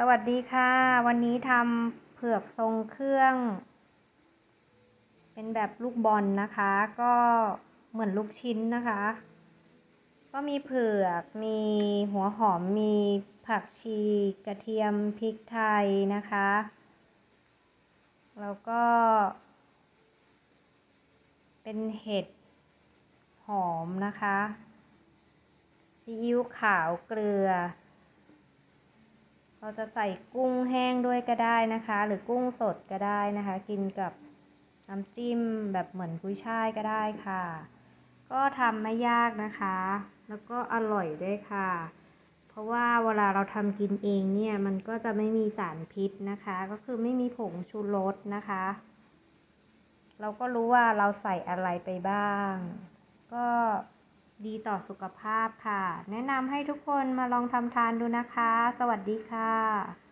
สวัสดีค่ะ วันนี้ทำเผือกทรงเครื่อง เป็นแบบลูกบอลนะคะ ก็เหมือนลูกชิ้นนะคะ ก็มีเผือกมีหัวหอมมีผักชีกระเทียมพริกไทยนะคะ แล้วก็ เป็นเห็ดหอมนะคะซีอิ๊วขาวเกลือ เราจะใส่กุ้งแห้งด้วยก็ได้นะคะ หรือกุ้งสดก็ได้นะคะ กินกับน้ำจิ้มแบบเหมือนกุ้ยช่ายก็ได้ค่ะ ก็ทำไม่ยากนะคะ แล้วก็อร่อยด้วยค่ะ เพราะว่าเวลาเราทำกินเองเนี่ยมันก็จะไม่มีสารพิษนะคะ ก็คือไม่มีผงชูรสนะคะ เราก็รู้ว่าเราใส่อะไรไปบ้าง ก็ ดีต่อสุขภาพค่ะ แนะนำให้ทุกคนมาลองทำทานดูนะคะ สวัสดีค่ะ